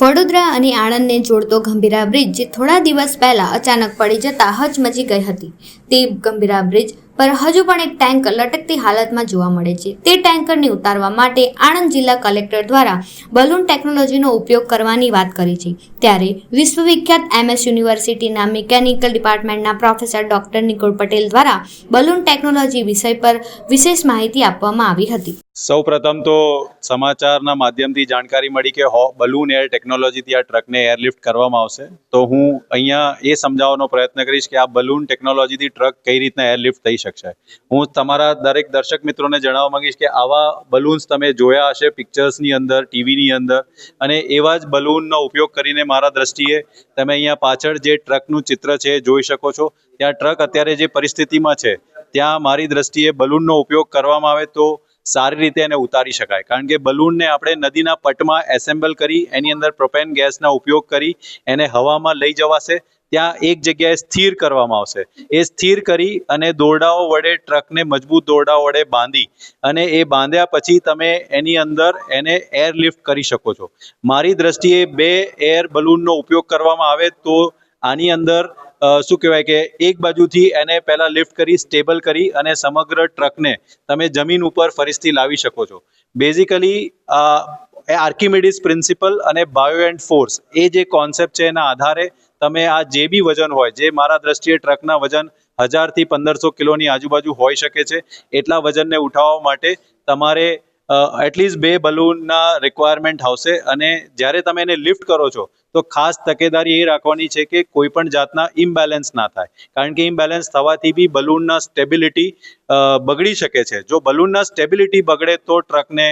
વડોદરા અને આણંદને જોડતો ગંભીરા બ્રિજ જે થોડા દિવસ પહેલા અચાનક પડી જતા હચમચી ગઈ હતી. તે ગંભીરા બ્રિજ પર હજુ પણ એક ટેન્કર લટકતી હાલતમાં જોવા મળે છે. તે ટેન્કરને ઉતારવા માટે આણંદ જિલ્લા કલેક્ટર દ્વારા બલૂન ટેકનોલોજીનો ઉપયોગ કરવાની વાત કરી છે. ત્યારે વિશ્વવિખ્યાત એમએસ યુનિવર્સિટીના મિકેનિકલ ડિપાર્ટમેન્ટના પ્રોફેસર ડોક્ટર નિકુલ પટેલ દ્વારા બલૂન ટેકનોલોજી વિષય પર વિશેષ માહિતી આપવામાં આવી હતી. સૌ પ્રથમ તો સમાચારના માધ્યમથી જાણકારી મળી કે હો, બલૂન એર ટેકનોલોજીથી આ ટ્રકને એરલિફ્ટ કરવામાં આવશે. તો હું અહીંયા એ સમજાવવાનો પ્રયત્ન કરીશ કે આ બલૂન ટેકનોલોજીથી ટ્રક કઈ રીતના એરલિફ્ટ થઈ શકશે. હું તમારા દરેક દર્શક મિત્રોને જણાવવા માંગીશ કે આવા બલૂન્સ તમે જોયા હશે પિક્ચર્સની અંદર, ટીવીની અંદર, અને એવા જ બલૂનનો ઉપયોગ કરીને મારા દ્રષ્ટિએ તમે અહીંયા પાછળ જે ટ્રકનું ચિત્ર છે જોઈ શકો છો. ત્યાં ટ્રક અત્યારે જે પરિસ્થિતિમાં છે, ત્યાં મારી દ્રષ્ટિએ બલૂનનો ઉપયોગ કરવામાં આવે તો સારી રીતે એને ઉતારી શકાય. કારણ કે બલૂનને આપણે નદીના પટમાં એસેમ્બલ કરી, એની અંદર પ્રોપેન ગેસના ઉપયોગ કરી, એને હવામાં લઈ જવાશે. ત્યાં એક જગ્યાએ સ્થિર કરવામાં આવશે. એ સ્થિર કરી અને દોરડાઓ વડે ટ્રકને મજબૂત દોરડાઓ વડે બાંધી અને એ બાંધ્યા પછી તમે એની અંદર એને એરલિફ્ટ કરી શકો છો. મારી દ્રષ્ટિએ બે એર બલૂનનો ઉપયોગ કરવામાં આવે તો આની અંદર શું કહેવાય કે એક બાજુથી એને પહેલાં લિફ્ટ કરી સ્ટેબલ કરી અને સમગ્ર ટ્રકને તમે જમીન ઉપર ફરીથી લાવી શકો છો. બેઝિકલી આર્કિમેડિસ પ્રિન્સિપલ અને બાયો એન્ડ ફોર્સ એ જે કોન્સેપ્ટ છે એના આધારે તમે આ જે બી વજન હોય, જે મારા દ્રષ્ટિએ ટ્રકના વજન હજારથી પંદરસો કિલોની આજુબાજુ હોઈ શકે છે, એટલા વજનને ઉઠાવવા માટે તમારે એટલીસ્ટ બે બલૂનના રિક્વાયરમેન્ટ આવશે અને જ્યારે તમે એને લિફ્ટ કરો છો, તો ખાસ તકેદારી એ રાખવાની છે કે કોઈ પણ જાતના ઇમ્બેલેન્સ ના થાય. કારણ કે ઇમ્બેલેન્સ થવાથી બી બલૂનના સ્ટેબિલિટી બગડી શકે છે. જો બલૂનના સ્ટેબિલિટી બગડે તો ટ્રકને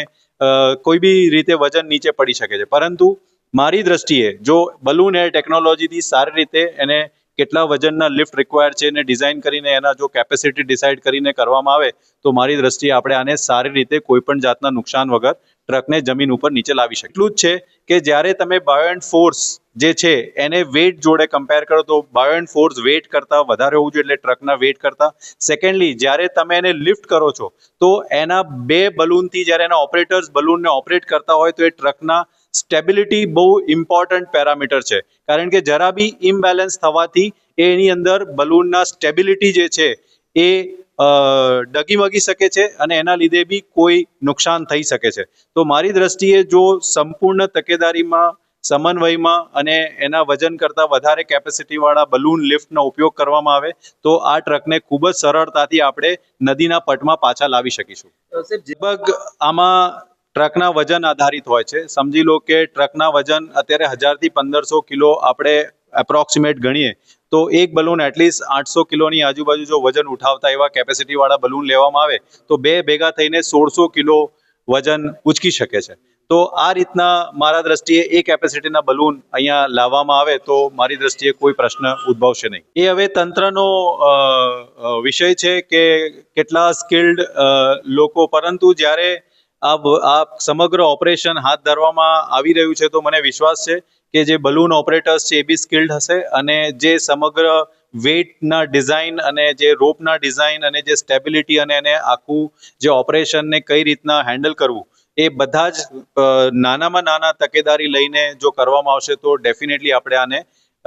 કોઈ બી રીતે વજન નીચે પડી શકે છે. પરંતુ મારી દ્રષ્ટિએ જો બલૂન એર ટેકનોલોજીથી સારી રીતે એને કેટલા વજનના લિફ્ટ રિક્વાયર છે એને ડિઝાઇન કરીને એના જો કેપેસિટી ડિસાઇડ કરીને કરવામાં આવે, તો મારી દ્રષ્ટિએ આપણે આને સારી રીતે કોઈ પણ જાતના નુકસાન વગર ટ્રકને જમીન ઉપર નીચે લાવી શકે એટલું જ છે કે જ્યારે તમે બાયો એન્ડ ફોર્સ જે છે, એને વેટ જોડે કમ્પેર કરો, તો બાયો એન્ડ ફોર્સ વેટ કરતાં વધારે હોવું જોઈએ, એટલે ટ્રકના વેટ કરતાં. સેકન્ડલી જ્યારે તમે એને લિફ્ટ કરો છો, તો એના બે બલૂનથી જ્યારે એના ઓપરેટર્સ બલૂનને ઓપરેટ કરતા હોય, તો એ ટ્રકના સ્ટેબિલિટી બહુ ઇમ્પોર્ટન્ટ પેરામીટર છે. કારણ કે જરા બી ઇમ્બેલેન્સ થવાથી એની અંદર બલૂનના સ્ટેબિલિટી જે છે એ ડગીમગી શકે છે અને એના લીધે બી કોઈ નુકસાન થઈ શકે છે. તો મારી દ્રષ્ટિએ જો સંપૂર્ણ તકેદારીમાં સમન્વયમાં અને એના વજન કરતાં વધારે કેપેસિટીવાળા બલૂન લિફ્ટનો ઉપયોગ કરવામાં આવે તો આ ટ્રકને ખૂબ જ સરળતાથી આપણે નદીના પટમાં પાછા લાવી શકીશું. લગભગ આમાં ટ્રકના વજન આધારિત હોય છે. સમજી લો કે ટ્રકના વજન અત્યારે હજારથી પંદરસો કિલો આપણે એપ્રોક્સિમેટ ગણીએ, તો એક બલૂન એટલીસ્ટ આઠસો કિલોની આજુબાજુ જો વજન ઉઠાવતા એવા કેપેસિટીવાળા બલૂન લેવામાં આવે, તો બે ભેગા થઈને સોળસો કિલો વજન ઉચકી શકે છે. તો આ રીતના મારા દ્રષ્ટિએ એ કેપેસિટીના બલૂન અહીંયા લાવવામાં આવે, તો મારી દ્રષ્ટિએ કોઈ પ્રશ્ન ઉદ્ભવશે નહીં. એ હવે તંત્રનો વિષય છે કે કેટલા સ્કિલ્ડ લોકો, પરંતુ જ્યારે આ આ સમગ્ર ઓપરેશન હાથ ધરવામાં આવી રહ્યું છે તો મને વિશ્વાસ છે કે જે બલૂન ઓપરેટર્સ છે એ બી સ્કિલ્ડ હશે અને જે સમગ્ર વેટના ડિઝાઇન અને જે રોપના ડિઝાઇન અને જે સ્ટેબિલિટી અને એને આખું જે ઓપરેશનને કઈ રીતના હેન્ડલ કરવું, એ બધા જ નાનામાં નાના તકેદારી લઈને જો કરવામાં આવશે તો ડેફિનેટલી આપણે આને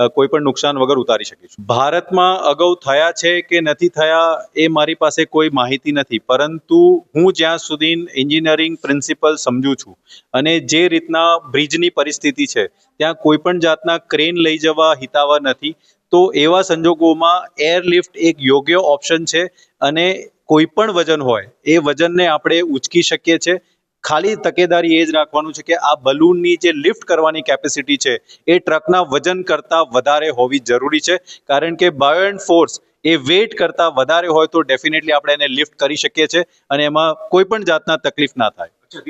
કોઈ પણ નુકસાન વગર ઉતારી શકીશું ભારતમાં અગાઉ થયા છે કે નથી થયા એ મારી પાસે કોઈ માહિતી નથી. પરંતુ હું જ્યાં સુધી એન્જિનિયરિંગ પ્રિન્સિપલ સમજુ છું અને જે રીતના બ્રિજની પરિસ્થિતિ છે, ત્યાં કોઈ પણ જાતના ક્રેન લઈ જવા હિતાવહ નથી, તો એવા સંજોગોમાં એરલિફ્ટ એક યોગ્ય ઓપ્શન છે અને કોઈ પણ વજન હોય, એ વજનને આપણે ઉચકી શકીએ છીએ ખાલી તકેદારી એ જ રાખવાનું છે કે આ બલૂનની જે લિફ્ટ કરવાની કેપેસિટી છે, એ ટ્રકના વજન કરતાં વધારે હોવી જરૂરી છે. કારણ કે બાયો એન્ડ ફોર્સ એ વેટ કરતાં વધારે હોય તો ડેફિનેટલી આપણે એને લિફ્ટ કરી શકીએ છીએ અને એમાં કોઈ પણ જાતના તકલીફ ના થાય.